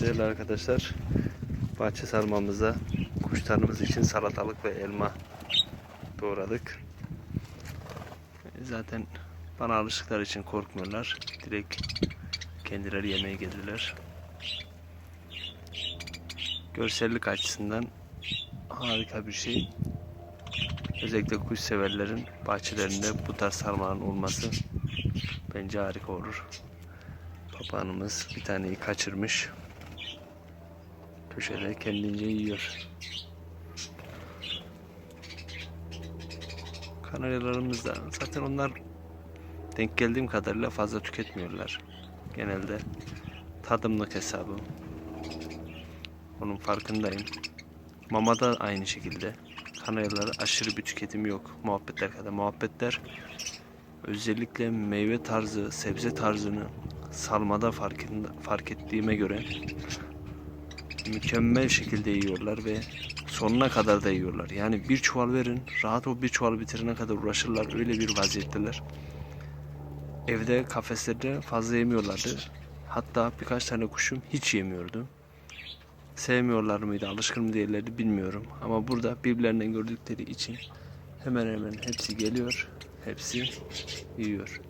Değerli arkadaşlar, bahçe sarmamıza kuşlarımız için salatalık ve elma doğradık. Zaten bana alıştıkları için korkmuyorlar. Direkt kendileri yemeğe geldiler. Görsellik açısından harika bir şey. Özellikle kuş severlerin bahçelerinde bu tarz sarmanın olması bence harika olur. Papağanımız bir taneyi kaçırmış. Köşede kendince yiyor. Kanaryalarımız da zaten onlar denk geldiğim kadarıyla fazla tüketmiyorlar. Genelde tadımlık hesabı. Onun farkındayım. Mama da aynı şekilde. Kanaryalara aşırı bir tüketim yok. Muhabbetler kadar. Muhabbetler özellikle meyve tarzı, sebze tarzını salmada farkında, fark ettiğime göre mükemmel şekilde yiyorlar ve sonuna kadar da yiyorlar. Yani bir çuval verin, rahat o bir çuval bitirene kadar uğraşırlar. Öyle bir vaziyetteler. Evde kafeslerde fazla yemiyorlardı. Hatta birkaç tane kuşum hiç yemiyordu. Sevmiyorlar mıydı, alışkın mı değillerdi bilmiyorum. Ama burada birbirlerinden gördükleri için hemen hemen hepsi geliyor, hepsi yiyor.